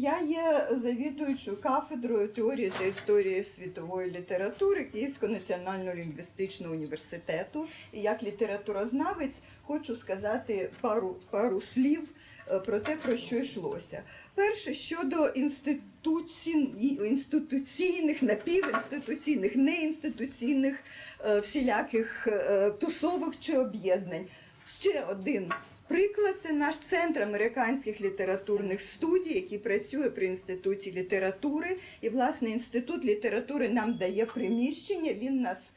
Я є завідуючою кафедрою теорії та історії світової літератури Київського національного лінгвістичного університету. І як літературознавець хочу сказати пару, пару слів е, про те, про що йшлося. Перше щодо інституці... інституційних, напівінституційних, неінституційних е, всіляких е, тусовок чи об'єднань. Ще один Приклад це наш центр американських літературних студій, який працює при інституті літератури. І власне інститут літератури нам дає приміщення. Він нас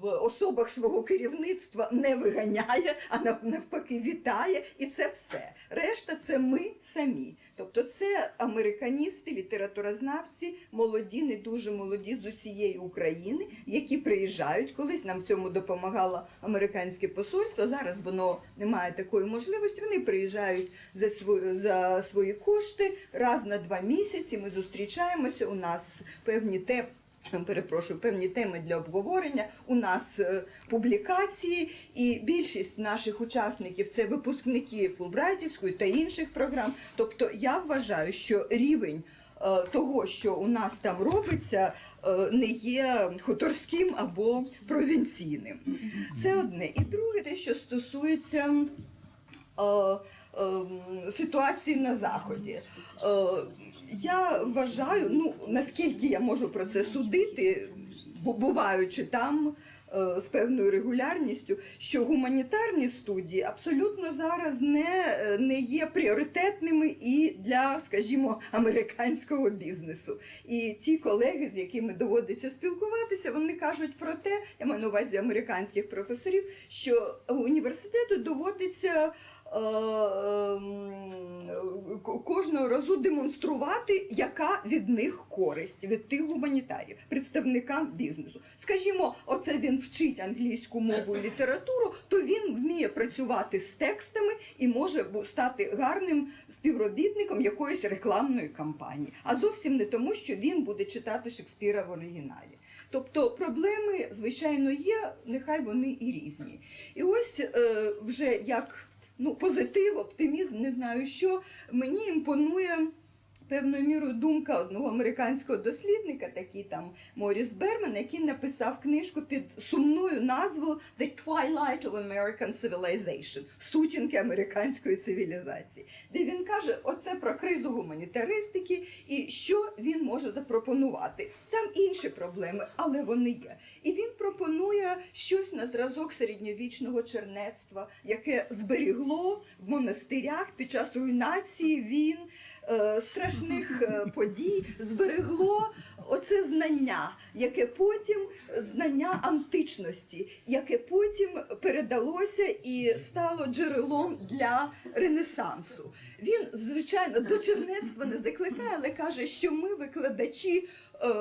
в особах свого керівництва не виганяє, а навпаки вітає. І це все. Решта це ми самі. Тобто, це американісти, літературознавці, молоді, не дуже молоді з усієї України, які приїжджають. Колись нам в цьому допомагало американське посольство. Зараз воно не має такої можливості. Вони приїжджають за свої, за свої кошти раз на два місяці. Ми зустрічаємося. У нас певні те. Перепрошую, певні теми для обговорення. У нас е, публікації, і більшість наших учасників це випускники Фулбрайтівської та інших програм. Тобто я вважаю, що рівень е, того, що у нас там робиться, е, не є хуторським або провінційним. Це одне. І друге, те, що стосується е, е, ситуації на заході. Я вважаю, ну наскільки я можу про це судити, бу- буваючи там е, з певною регулярністю, що гуманітарні студії абсолютно зараз не, е, не є пріоритетними і для, скажімо, американського бізнесу. І ті колеги, з якими доводиться спілкуватися, вони кажуть про те, я маю на увазі американських професорів, що університету доводиться. Е, ем, Кожного разу демонструвати, яка від них користь від тих гуманітарів, представникам бізнесу. Скажімо, оце він вчить англійську мову і літературу, то він вміє працювати з текстами і може стати гарним співробітником якоїсь рекламної кампанії, а зовсім не тому, що він буде читати Шекспіра в оригіналі. Тобто проблеми, звичайно, є, нехай вони і різні. І ось е, вже як ну, позитив, оптимізм, не знаю що, мені імпонує. Певною мірою думка одного американського дослідника, такий там Моріс Берман, який написав книжку під сумною назвою The Twilight of American Civilization сутінки американської цивілізації, де він каже, оце про кризу гуманітаристики і що він може запропонувати. Там інші проблеми, але вони є. І він пропонує щось на зразок середньовічного чернецтва, яке зберігло в монастирях під час руйнації війн е, страшних е, подій, зберегло оце знання, яке потім знання античності, яке потім передалося і стало джерелом для Ренесансу. Він, звичайно, до чернецтва не закликає, але каже, що ми викладачі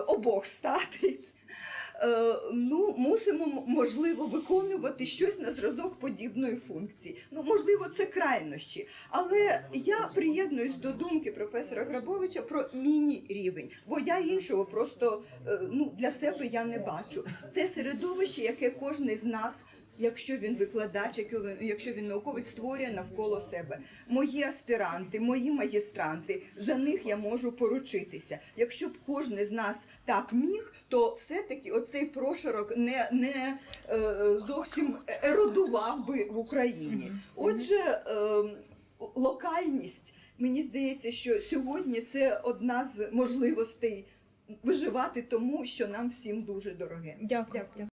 обох статей. Е, ну, мусимо можливо виконувати щось на зразок подібної функції. Ну, можливо, це крайнощі. Але я приєднуюсь до думки професора Грабовича про міні-рівень, бо я іншого просто е, ну, для себе я не бачу. Це середовище, яке кожен з нас. Якщо він викладач, якщо він- науковець створює навколо себе мої аспіранти, мої магістранти, за них я можу поручитися. Якщо б кожен з нас так міг, то все-таки оцей прошарок не, не е, зовсім еродував би в Україні. Отже, е, локальність, мені здається, що сьогодні це одна з можливостей виживати тому, що нам всім дуже дороге. Дякую.